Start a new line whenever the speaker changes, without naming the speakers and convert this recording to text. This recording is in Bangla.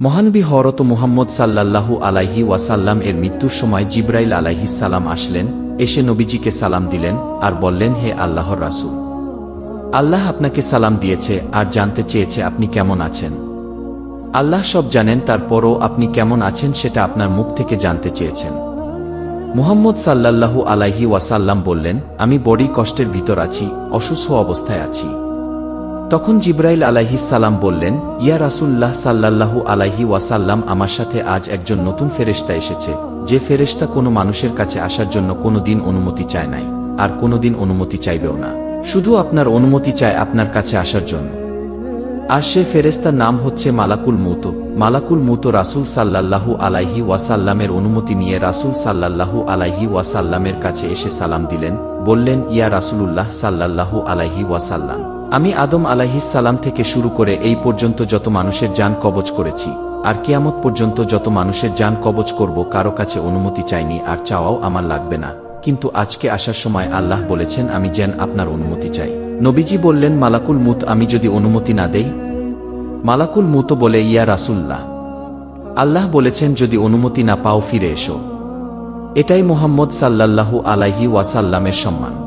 মহানবী হরত মুহাম্মদ সাল্লাল্লাহু আলাইহি ওয়াসাল্লাম এর মৃত্যুর সময় জিব্রাইল আলাইহিস সালাম আসলেন, এসে নবীজিকে সালাম দিলেন আর বললেন, হে আল্লাহর রাসূল, আল্লাহ আপনাকে সালাম দিয়েছে আর জানতে চেয়েছে আপনি কেমন আছেন। আল্লাহ সব জানেন, তারপরও আপনি কেমন আছেন সেটা আপনার মুখ থেকে জানতে চেয়েছেন। মুহাম্মদ সাল্লাল্লাহু আলাইহি ওয়াসাল্লাম বললেন, আমি বড়ই কষ্টের ভিতর আছি, অসুস্থ অবস্থায় আছি। তখন জিব্রাইল আলাইহিস বললেন, ইয়া রাসুল্লাহ সাল্লাল্লাহু আলাইহি ওয়াসাল্লাম আমার সাথে আজ একজন নতুন ফেরেশতা এসেছে, যে ফেরেশতা কোনো মানুষের কাছে আসার জন্য কোনো দিন অনুমতি চায় নাই, আর কোনো দিন অনুমতি চাইবেও না। শুধু আপনার অনুমতি চায় আপনার কাছে আসার জন্য। আর সে ফেরেস্তার নাম হচ্ছে মালাকুল মুত মালাকুল মুত রাসুল সাল্লাল্লাহু আলাইহি ওয়াসাল্লামের অনুমতি নিয়ে রাসুল সাল্লাল্লাহু আলাইহি ওয়াসাল্লামের কাছে এসে সালাম দিলেন, বললেন, ইয়া রাসূলুল্লাহ সাল্লাল্লাহু আলাইহি ওয়াসাল্লাম। আমি আদম আলাইহিস সালাম থেকে শুরু করে এই পর্যন্ত যত মানুষের যান কবচ করেছি, আর কিয়ামত পর্যন্ত যত মানুষের যান কবচ করব কারও কাছে অনুমতি চাইনি আর চাওয়াও আমার লাগবে না। কিন্তু আজকে আসার সময় আল্লাহ বলেছেন, আমি যেন আপনার অনুমতি চাই। নবীজি বললেন, মালাকুল মুত আমি যদি অনুমতি না দেই? মালাকুল মুত বলে, ইয়া রাসুল্লাহ আল্লাহ বলেছেন, যদি অনুমতি না পাও, ফিরে এসো। এটাই মোহাম্মদ সাল্লাল্লাহু আলাইহি ওয়াসাল্লামের সম্মান।